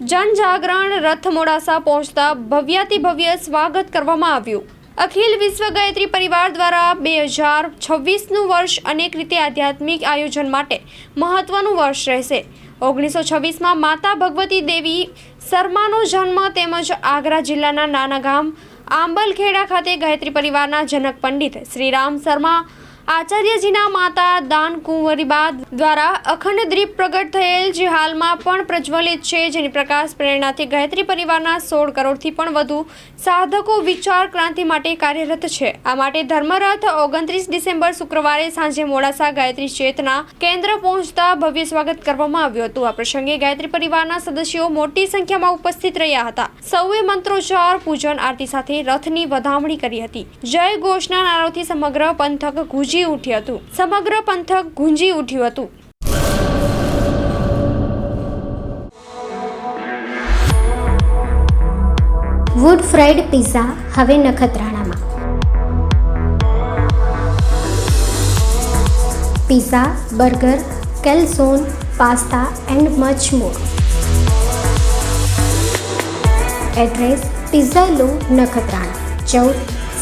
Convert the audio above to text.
જનજાગરણ રથ મોડાસા પહોંચતા ભવ્યાતિ ભવ્ય સ્વાગત કરવામાં આવ્યું. અખિલ વિશ્વ ગાયત્રી પરિવાર દ્વારા બે હજાર છવ્વીસનું વર્ષ અનેક રીતે આધ્યાત્મિક આયોજન માટે મહત્વનું વર્ષ રહેશે. ઓગણીસો છવ્વીસમાં માતા ભગવતી દેવી શર્માનો જન્મ તેમજ આગ્રા જિલ્લાના નાના ગામ આંબલખેડા ખાતે ગાયત્રી પરિવારના જનક પંડિત શ્રીરામ શર્મા આચાર્યજીના માતા દાન કુંવરીબા દ્વારા અખંડ દીપ પ્રગટ થયેલ જે હાલમાં પણ પ્રજ્વલિત છે, જેની પ્રકાશ પ્રેરણાથી ગાયત્રી પરિવારના સોળ કરોડથી પણ વધુ સાધકો વિચાર ક્રાંતિ માટે કાર્યરત છે. આ માટે ધર્મરથ ઓગણત્રીસ ડિસેમ્બર શુક્રવારે સાંજે મોડાસા ગાયત્રી ચેતના કેન્દ્ર પહોંચતા ભવ્ય સ્વાગત કરવામાં આવ્યું હતું. આ પ્રસંગે ગાયત્રી પરિવારના સદસ્યો મોટી સંખ્યામાં ઉપસ્થિત રહ્યા હતા. સૌએ મંત્રોચ્ચાર, પૂજન, આરતી સાથે રથની વધામણી કરી હતી. જય ઘોષના નારોથી સમગ્ર પંથક ગુંજી ઉઠ્યું હતું. સમગ્ર પંથક ગુંજી ઉઠ્યું હતું. વુડ ફ્રાઈડ પિઝા હવે નખત્રાણામાં. Pizza burger calzone pasta and much more address pizza લો નખત્રાણા, ચૌદ